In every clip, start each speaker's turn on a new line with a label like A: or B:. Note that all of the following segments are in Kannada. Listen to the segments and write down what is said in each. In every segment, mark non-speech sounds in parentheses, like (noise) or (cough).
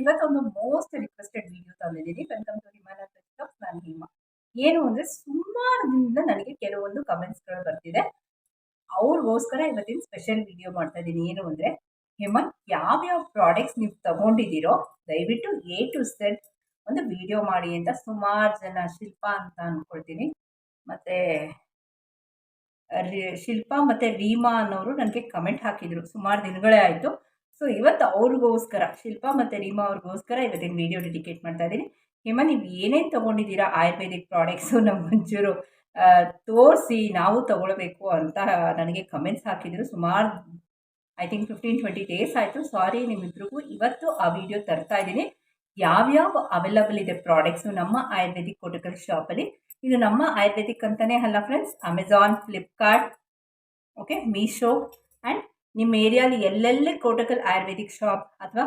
A: ಇವತ್ತೊಂದು ಮೋಸ್ಟ್ ರಿಕ್ವೆಸ್ಟೆಡ್ ವಿಡಿಯೋ ತಂದಿದ್ದೀನಿ ವೆಲ್ಕಮ್ ಟು ಹಿಮಾಲಯ ನಾನು ಹಿಮಾ. ಏನು ಅಂದರೆ ಸುಮಾರು ದಿನದಿಂದ ನನಗೆ ಕೆಲವೊಂದು ಕಮೆಂಟ್ಸ್ಗಳು ಬರ್ತಿದೆ. ಅವ್ರಿಗೋಸ್ಕರ ಇವತ್ತಿನ ಸ್ಪೆಷಲ್ ವಿಡಿಯೋ ಮಾಡ್ತಾ ಇದ್ದೀನಿ. ಏನು ಅಂದರೆ, ಹೇಮಂತ್, ಯಾವ್ಯಾವ ಪ್ರಾಡಕ್ಟ್ಸ್ ನೀವು ತಗೊಂಡಿದ್ದೀರೋ, ದಯವಿಟ್ಟು ಎ ಟು ಸೆಟ್ ಒಂದು ವಿಡಿಯೋ ಮಾಡಿ ಅಂತ ಸುಮಾರು ಜನ ಶಿಲ್ಪ ಅಂತ ಅಂದ್ಕೊಳ್ತೀನಿ ಮತ್ತು ಶಿಲ್ಪಾ ಮತ್ತು ರೀಮಾ ಅನ್ನೋರು ನನಗೆ ಕಮೆಂಟ್ ಹಾಕಿದರು. ಸುಮಾರು ದಿನಗಳೇ ಆಯಿತು. ಸೊ ಇವತ್ತು ಅವ್ರಿಗೋಸ್ಕರ, ಶಿಲ್ಪಾ ಮತ್ತು ರೀಮಾ ಅವ್ರಿಗೋಸ್ಕರ ಇವತ್ತಿನ ವಿಡಿಯೋ ಡೆಡಿಕೇಟ್ ಮಾಡ್ತಾ ಇದ್ದೀನಿ. ಹೇಮ ನೀವು ಏನೇನು ತೊಗೊಂಡಿದ್ದೀರಾ ಆಯುರ್ವೇದಿಕ್ ಪ್ರಾಡಕ್ಟ್ಸು (laughs) ನಮ್ಮ ಒಂಚೂರು ತೋರಿಸಿ ನಾವು ತಗೊಳ್ಬೇಕು ಅಂತ ನನಗೆ ಕಮೆಂಟ್ಸ್ ಹಾಕಿದ್ರು. ಸುಮಾರು I think fifteen twenty days ಆಯಿತು. ಸಾರಿ ನಿಮ್ಮಿಬ್ರಿಗೂ, ಇವತ್ತು ಆ ವಿಡಿಯೋ ತರ್ತಾ ಇದ್ದೀನಿ. ಯಾವ್ಯಾವ ಅವೈಲಬಲ್ ಇದೆ ಪ್ರಾಡಕ್ಟ್ಸು ನಮ್ಮ ಆಯುರ್ವೇದಿಕ್ ಶಾಪ್ ಶಾಪಲ್ಲಿ ಇದು ನಮ್ಮ ಆಯುರ್ವೇದಿಕ್ ಅಂತಲೇ ಅಲ್ಲ friends Amazon Flipkart okay Meesho and ನಿಮ್ಮ ಏರಿಯಾಲಿ ಎಲ್ಲೆಲ್ಲೇ ಕೋಟಕಲ್ ಆಯುರ್ವೇದಿಕ್ ಶಾಪ್ ಅಥವಾ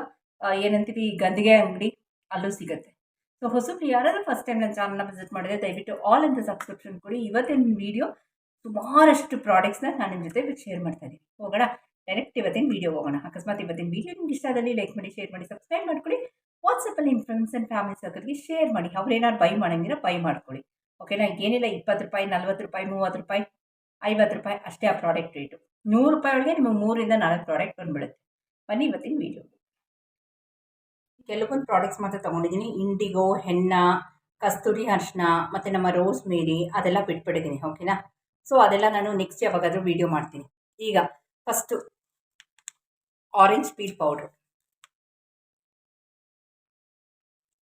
A: ಏನಂತೀವಿ ಗಂದಿಗೆ ಅಂಗಡಿ ಅಲ್ಲೂ ಸಿಗುತ್ತೆ. ಸೊ ಹೊಸಬ್ರು ಯಾರಾದರೂ ಫಸ್ಟ್ ಟೈಮ್ ನನ್ನ ಚಾನಲ್ನ ವಿಸಿಟ್ ಮಾಡಿದ್ರೆ ದಯವಿಟ್ಟು ಆಲ್ ಅಂತ ಸಬ್ಸ್ಕ್ರಿಪ್ಷನ್ ಕೊಡಿ. ಇವತ್ತಿನ ವಿಡಿಯೋ ಸುಮಾರಷ್ಟು ಪ್ರಾಡಕ್ಟ್ಸ್ನ ನಾನು ನಿಮ್ಮ ಜೊತೆ ಶೇರ್ ಮಾಡ್ತಾ ಇದ್ದೀನಿ. ಹೋಗೋಣ ಡೈರೆಕ್ಟ್ ಇವತ್ತಿನ ವಿಡಿಯೋ ಹೋಗೋಣ. ಅಕಸ್ಮಾತ್ ಇವತ್ತಿನ ವಿಡಿಯೋ ನಿಮ್ಗೆ ಇಷ್ಟ ಆದಲ್ಲಿ ಲೈಕ್ ಮಾಡಿ ಶೇರ್ ಮಾಡಿ ಸಬ್ಸ್ಕ್ರೈಬ್ ಮಾಡ್ಕೊಳ್ಳಿ ವಾಟ್ಸಪ್ಪಲ್ಲಿ ನಿಮ್ಮ ಫ್ರೆಂಡ್ಸ್ ಆ್ಯಂಡ್ ಫ್ಯಾಮಿಲಿ ಸರ್ಕಲ್ಗೆ ಶೇರ್ ಮಾಡಿ. ಅವ್ರೇನಾದ್ರು ಬೈ ಮಾಡಂಗಿರ ಬೈ ಮಾಡ್ಕೊಳ್ಳಿ ಓಕೆನಾ ಏನಿಲ್ಲ ಇಪ್ಪತ್ತು ರೂಪಾಯಿ, ನಲ್ವತ್ತು ರೂಪಾಯಿ, ಮೂವತ್ತು ರೂಪಾಯಿ, ಐವತ್ತು ರೂಪಾಯಿ ಅಷ್ಟೇ ಆ ಪ್ರಾಡಕ್ಟ್ ರೇಟು ನೂರು ರೂಪಾಯಿಗೆ ನಿಮಗೆ ಮೂರಿಂದ ನಾಲ್ಕು ಪ್ರಾಡಕ್ಟ್ ಬಂದುಬಿಡುತ್ತೆ. ಬನ್ನಿ ಇವತ್ತಿನ ವೀಡಿಯೋ ಕೆಲವೊಂದು ಪ್ರಾಡಕ್ಟ್ಸ್ ಮಾತ್ರ ತೊಗೊಂಡಿದ್ದೀನಿ. ಇಂಡಿಗೋ ಹೆಣ್ಣ ಕಸ್ತೂರಿ ಅರ್ಶಿನ ಮತ್ತು ನಮ್ಮ ರೋಸ್ ಮೇರಿ ಅದೆಲ್ಲ ಬಿಟ್ಬಿಟ್ಟಿದ್ದೀನಿ ಓಕೆನಾ ಸೊ ಅದೆಲ್ಲ ನಾನು ನೆಕ್ಸ್ಟ್ ಯಾವಾಗಾದರೂ ವೀಡಿಯೋ ಮಾಡ್ತೀನಿ. ಈಗ ಫಸ್ಟು ಆರೆಂಜ್ ಪೀಲ್ ಪೌಡ್ರ್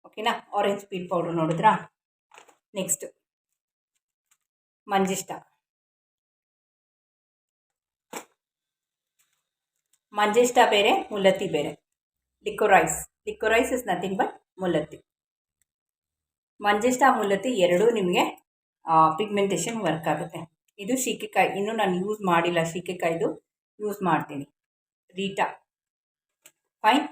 A: ಓಕೆನಾ ಆರೆಂಜ್ ಪೀಲ್ ಪೌಡ್ರ್ ನೋಡಿದ್ರಾ? ನೆಕ್ಸ್ಟು ಮಂಜಿಷ್ಟ. ಮಂಜಿಷ್ಟ ಬೇರೆ, ಮುಲ್ಲತ್ತಿ ಬೇರೆ. Licorice licorice is nothing but mulethi. ಮಂಜಿಷ್ಟ, ಮುಲ್ಲತ್ತಿ ಎರಡೂ ನಿಮಗೆ ಪಿಗ್ಮೆಂಟೇಷನ್ ವರ್ಕ್ ಆಗುತ್ತೆ. ಇದು ಶೀಕೆಕಾಯಿ, ಇನ್ನೂ ನಾನು ಯೂಸ್ ಮಾಡಿಲ್ಲ ಶೀಕೆಕಾಯಿದು ಯೂಸ್ ಮಾಡ್ತೀನಿ. ರೀಟಾ ಫೈನ್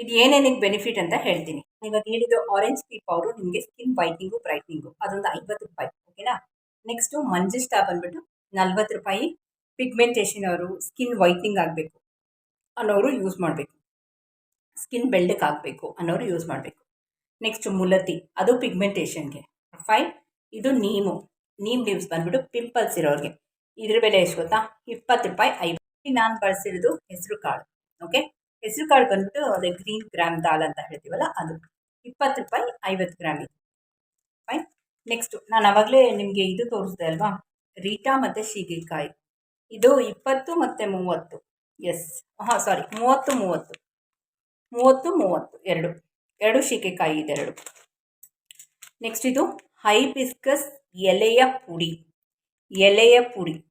A: ಇದು ಏನೇನಿಗೆ ಬೆನಿಫಿಟ್ ಅಂತ ಹೇಳ್ತೀನಿ. ಇವಾಗ ಹೇಳಿದ್ದು ಆರೆಂಜ್ ಪೀ ಪೌಡ್ರು ನಿಮಗೆ ಸ್ಕಿನ್ ವೈಟ್ನಿಂಗು ಬ್ರೈಟ್ನಿಂಗು ಅದೊಂದು ಐವತ್ತು ರೂಪಾಯಿ ಓಕೆನಾ ನೆಕ್ಸ್ಟು ಮಂಜಿಷ್ಟ ಬಂದ್ಬಿಟ್ಟು ನಲ್ವತ್ತು ರೂಪಾಯಿ ಪಿಗ್ಮೆಂಟೇಷನ್ ಅವರು ಸ್ಕಿನ್ ವೈಟ್ನಿಂಗ್ ಆಗಬೇಕು. ಅನ್ನೋರು ಯೂಸ್ ಮಾಡಬೇಕು. ಸ್ಕಿನ್ ಬೆಳ್ಳಕ್ಕೆ ಹಾಕಬೇಕು ಅನ್ನೋರು ಯೂಸ್ ಮಾಡಬೇಕು. ನೆಕ್ಸ್ಟ್ ಮುಲತಿ, ಅದು ಪಿಗ್ಮೆಂಟೇಷನ್ಗೆ ಫೈನ್ ಇದು ನೀಮು. ನೀಮ್ ಲೀವ್ಸ್ ಬಂದ್ಬಿಟ್ಟು ಪಿಂಪಲ್ಸ್ ಇರೋರಿಗೆ. ಇದ್ರ ಬೆಲೆ ಎಷ್ಟು ಗೊತ್ತಾ? ಇಪ್ಪತ್ತು ರೂಪಾಯಿ ಐವತ್ತು ನಾನು ಬಳಸಿರೋದು ಹೆಸರು ಕಾಳು. ಓಕೆ ಹೆಸರು ಕಾಳು ಬಂದ್ಬಿಟ್ಟು ಅದೇ ಗ್ರೀನ್ ಗ್ರಾಮ್ ದಾಲ್ ಅಂತ ಹೇಳ್ತೀವಲ್ಲ ಅದು. ಇಪ್ಪತ್ತು ರೂಪಾಯಿ ಐವತ್ತು ಗ್ರಾಮ್ ಇದೆ. ಫೈನ್ ನೆಕ್ಸ್ಟು ನಾನು ಆವಾಗಲೇ ನಿಮಗೆ ಇದು ತೋರಿಸಿದೆ ಅಲ್ವಾ? ರೀಟಾ ಮತ್ತು ಶೀಗೆಕಾಯಿ ಇದು ಇಪ್ಪತ್ತು ಮತ್ತು ಮೂವತ್ತು. ಎಸ್ ಹಾಂ ಸಾರಿ ಮೂವತ್ತು ಮೂವತ್ತು. ಮೂವತ್ತು ಮೂವತ್ತು. ಎರಡು. ಎರಡು ಶೀಕೆಕಾಯಿ ಇದೆ, ಎರಡು. ನೆಕ್ಸ್ಟ್ ಇದು ಹೈಬಿಸ್ಕಸ್ ಎಲೆಯ ಪುಡಿ. ಎಲೆಯ ಪುಡಿ.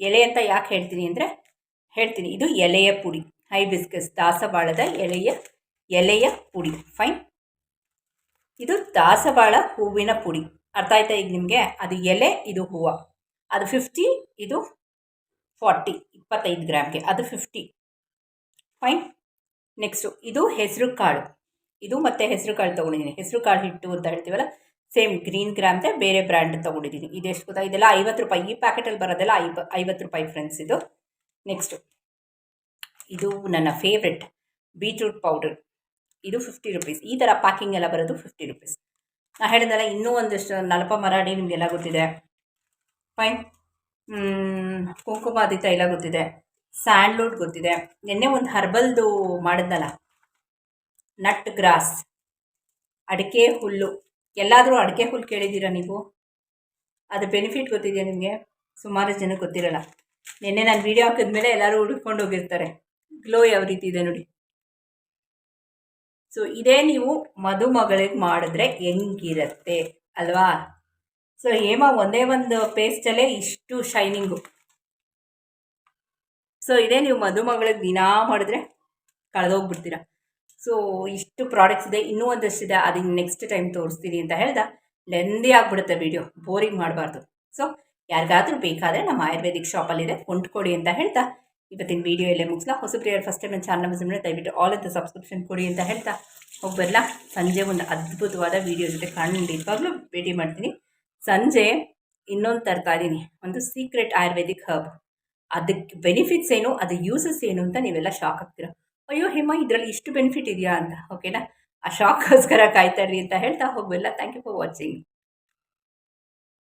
A: ಎಲೆ ಅಂತ ಯಾಕೆ ಹೇಳ್ತೀನಿ ಅಂದರೆ ಹೇಳ್ತೀನಿ. ಇದು ಎಲೆಯ ಪುಡಿ. ಹೈಬಿಸ್ಕಸ್ ದಾಸವಾಳದ ಎಲೆಯ ಎಲೆಯ ಪುಡಿ. ಫೈನ್ ಇದು ದಾಸವಾಳ ಹೂವಿನ ಪುಡಿ. ಅರ್ಥ ಆಯ್ತಾ ಈಗ ನಿಮಗೆ? ಅದು ಎಲೆ, ಇದು ಹೂವು. ಅದು ಫಿಫ್ಟಿ ಇದು ಫಾರ್ಟಿ, ಇಪ್ಪತ್ತೈದು ಗ್ರಾಮ್ಗೆ, ಅದು ಫಿಫ್ಟಿ. ಫೈನ್. ನೆಕ್ಸ್ಟು, ಇದು ಹೆಸರು ಕಾಳು. ಇದು ಮತ್ತೆ ಹೆಸರು ಕಾಳು ತೊಗೊಂಡಿದ್ದೀನಿ. ಹೆಸರು ಕಾಳು ಹಿಟ್ಟು ಅಂತ ಹೇಳ್ತೀವಲ್ಲ, ಸೇಮ್ ಗ್ರೀನ್ ಗ್ರಾಮ್ದೆ ಬೇರೆ ಬ್ರ್ಯಾಂಡ್ ತೊಗೊಂಡಿದ್ದೀನಿ. ಇದೆಷ್ಟು ಗೊತ್ತಾ? ಇದೆಲ್ಲ ಐವತ್ತು ರೂಪಾಯಿ. ಈ ಪ್ಯಾಕೆಟಲ್ಲಿ ಬರೋದೆಲ್ಲ ಐವ ಐವತ್ತು ರೂಪಾಯಿ ಫ್ರೆಂಡ್ಸ್ ಇದು. ನೆಕ್ಸ್ಟು, ಇದು ನನ್ನ ಫೇವ್ರೆಟ್ ಬೀಟ್ರೂಟ್ ಪೌಡರ್ ಇದು ಫಿಫ್ಟಿ ರುಪೀಸ್ ಈ ಥರ ಪ್ಯಾಕಿಂಗ್ ಎಲ್ಲ ಬರೋದು ಫಿಫ್ಟಿ ರುಪೀಸ್ ನಾನು ಹೇಳಿದ್ನಲ್ಲ, ಇನ್ನೂ ಒಂದಷ್ಟು ನಲಪ ಮರಾಡಿ ನಿಮಗೆಲ್ಲ ಗೊತ್ತಿದೆ. ಫೈನ್ ಕುಂಕುಮಾದಿ ತೈಲ ಗೊತ್ತಿದೆ, ಸ್ಯಾಂಡ್ಲುಡ್ ಗೊತ್ತಿದೆ. ನಿನ್ನೆ ಒಂದು ಹರ್ಬಲ್ದು ಮಾಡಿದ್ನಲ್ಲ, ನಟ್ ಗ್ರಾಸ್, ಅಡಿಕೆ ಹುಲ್ಲು. ಎಲ್ಲಾದರೂ ಅಡಿಕೆ ಹುಲ್ಲು ಕೇಳಿದ್ದೀರಾ ನೀವು? ಅದು ಬೆನಿಫಿಟ್ ಗೊತ್ತಿದೆಯಾ ನಿಮಗೆ? ಸುಮಾರು ಜನಕ್ಕೆ ಗೊತ್ತಿರಲ್ಲ. ನಿನ್ನೆ ನಾನು ವೀಡಿಯೋ ಹಾಕಿದ್ಮೇಲೆ ಎಲ್ಲರೂ ಹುಡುಕೊಂಡು ಹೋಗಿರ್ತಾರೆ. ಗ್ಲೋ ಯಾವ ರೀತಿ ಇದೆ ನೋಡಿ. ಸೊ ಇದೇ ನೀವು ಮದುಮಗಳಿಗೆ ಮಾಡಿದ್ರೆ ಹೆಂಗಿರತ್ತೆ, ಅಲ್ವಾ? ಸೊ ಹೇಮ ಒಂದೇ ಒಂದು ಪೇಸ್ಟಲ್ಲೇ ಇಷ್ಟು ಶೈನಿಂಗು ಸೊ ಇದೇ ನೀವು ಮದುಮಗಳಿಗೆ ದಿನಾ ಮಾಡಿದ್ರೆ ಕಳೆದೋಗ್ಬಿಡ್ತೀರ. ಸೊ ಇಷ್ಟು ಪ್ರಾಡಕ್ಟ್ಸ್ ಇದೆ, ಇನ್ನೂ ಒಂದಷ್ಟಿದೆ ಅದನ್ನು ನೆಕ್ಸ್ಟ್ ಟೈಮ್ ತೋರಿಸ್ತೀನಿ ಅಂತ ಹೇಳ್ದ. ಲೆಂದಿ ಆಗಿಬಿಡುತ್ತೆ ವಿಡಿಯೋ ಬೋರಿಂಗ್ ಮಾಡಬಾರ್ದು. ಸೊ ಯಾರಿಗಾದ್ರೂ ಬೇಕಾದರೆ ನಮ್ಮ ಆಯುರ್ವೇದಿಕ್ ಶಾಪಲ್ಲಿದೆ ಕೊಂಡ್ಕೊಡಿ ಅಂತ ಹೇಳ್ತಾ ಇವತ್ತಿನ ವೀಡಿಯೋ ಎಲ್ಲೇ ಮುಗಿಸ್ಲಾ. ಹೊಸಬ್ರಿಯರ್ ಫಸ್ಟ್ ಟೈಮ್ ನನ್ನ ಚಾನಲ್ ಮಿಸ್ ದಯವಿಟ್ಟು ಆಲ್ ಅಂತ ಸಬ್ಸ್ಕ್ರಿಪ್ಷನ್ ಕೊಡಿ ಅಂತ ಹೇಳ್ತಾ ಹೋಗಿ ಬರಲ್ಲ ಸಂಜೆ ಒಂದು ಅದ್ಭುತವಾದ ವೀಡಿಯೋ ಜೊತೆ ಖಂಡಿತವಾಗ್ಲೂ ಭೇಟಿ ಮಾಡ್ತೀನಿ. ಸಂಜೆ ಇನ್ನೊಂದು ತರ್ತಾ ಒಂದು ಸೀಕ್ರೆಟ್ ಆಯುರ್ವೇದಿಕ್ ಹರ್ಬ್ ಅದಕ್ಕೆ ಬೆನಿಫಿಟ್ಸ್ ಏನು, ಅದು ಯೂಸಸ್ ಏನು ಅಂತ ನೀವೆಲ್ಲ ಶಾಕ್ ಆಗ್ತೀರ. ಅಯ್ಯೋ ಹೇಮ, ಇದರಲ್ಲಿ ಇಷ್ಟು ಬೆನಿಫಿಟ್ ಇದೆಯಾ ಅಂತ ಓಕೆನಾ ಆ ಶಾಕ್ಗೋಸ್ಕರ ಕಾಯ್ತಾ ಇರಿ ಅಂತ ಹೇಳ್ತಾ ಹೋಗಬಲ್ಲ ಥ್ಯಾಂಕ್ ಯು ಫಾರ್ ವಾಚಿಂಗ್